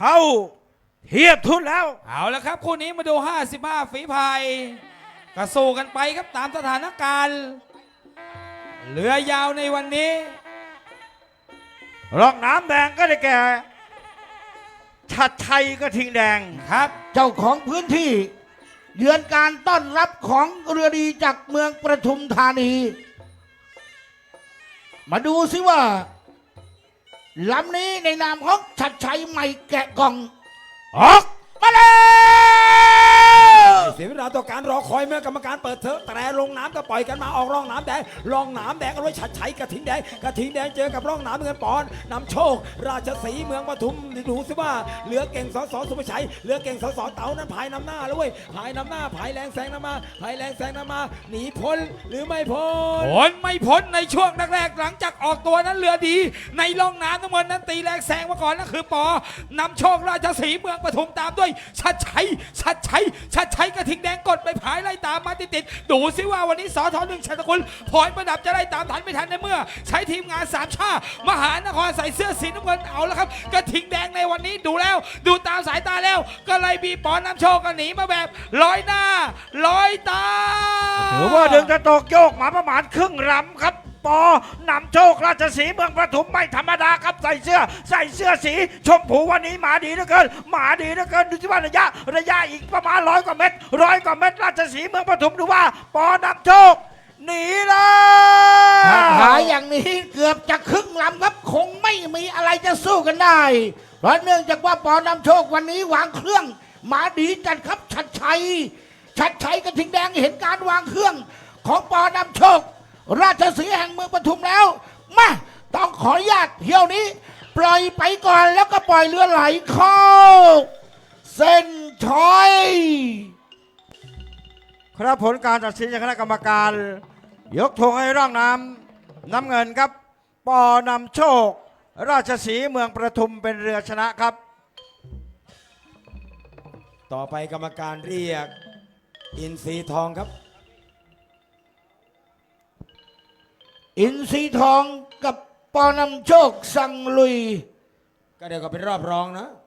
เข้าเทียบทุนแล้ว เอาละครับ คู่นี้มาดู 55 ฝีพายก็สู้กันไปครับตามสถานการณ์เรือยาวในวันนี้ร่องน้ำแดงก็ได้แก่ชัดชัยกระทิงแดงครับ เจ้าของพื้นที่เยือนการต้อนรับของเรือดีจากเมืองประทุมธานี มาดูสิว่า ลำนี้ในนามของชัดชัยใหม่แกะกล่อง ออกมาเลย ต่อการรอคอยเมื่อกรรมการเปิดเถอะแต่ลงน้ำก็ปล่อยกันมาออกร่องน้ำแดงร่องน้ำแดงกันไว้ชัดชัยกระทิงแดงกระทิงแดงเจอกับร่องน้ำเงินปอนนำโชค ราชสีเมืองปทุมดูสิว่าเหลือเก่งสอสอสุภชัยเหลือเก่งสอสอเต๋านั้นพายนำหน้าแล้วเว้ยพายนำหน้าพายแรงแซงนำมาพายแรงแซงนำมา หนีพ้นหรือไม่พ้นพ้นไม่พ้นในช่วงแรกๆหลังจากออกตัวนั้นเรือดี ในร่องน้ำน้ำเงินนั้นตีแรงแซงมาก่อนนั่นคือปอนำโชคราชสีเมืองปทุมตามด้วยชัดชัยชัดชัยชัดชัยกระทิงแดงกดไปผายไล่ตามมาติดๆดูสิว่าวันนี้สอทอหนึ่งชัยตะกุลพลอยประดับจะไล่ตามทันไม่ทันในเมื่อ ใช้ทีมงานสามชาติมหานครใส่เสื้อสีน้ำเงินเอาแล้วครับกระทิงแดงในวันนี้ดูแล้ว ดูตามสายตาแล้ว ก็เลยบีปอนนำโชคกันหนีมาแบบลอยหน้าลอยตา ถือว่าดึงจะตกโยกหมาประมาณครึ่งรำครับ ปอนำโชคราชสีเมืองประทุมไม่ธรรมดาครับใส่เสื้อ ใส่เสื้อสี ชมพูวันนี้หมาดีเหลือเกินหมาดีเหลือเกินดูสิว่าระยะระยะอีกประมาณร้อยกว่าเมตรร้อยกว่าเมตรราชสีเมืองประทุมดูว่าปอนำโชคหนีแล้วหายอย่างนี้เกือบจะครึ่งลำครับคงไม่มีอะไรจะสู้กันได้ เพราะเนื่องจากว่าปอนำโชควันนี้วางเครื่องหมาดีจัดครับชัดชัยชัดชัยกระทิงแดงเห็นการวางเครื่องของปอนำโชค ราชสีห์แห่งเมืองปทุมแล้ว มาต้องขออนุญาตเที่ยวนี้ ปล่อยไปก่อนแล้วก็ปล่อยเรือไหลเข้า เส้นชัยครับผลการตัดสินจากคณะกรรมการ ยกธงให้ร่องน้ำน้ำเงินครับ ปอนำโชค ราชสีห์เมืองประทุมเป็นเรือชนะครับ ต่อไปกรรมการเรียก อินทรีทองครับ อินทรีทองกับปอนำโชคสั่งลุย ก็เดี๋ยวก็เป็นรอบรองนะ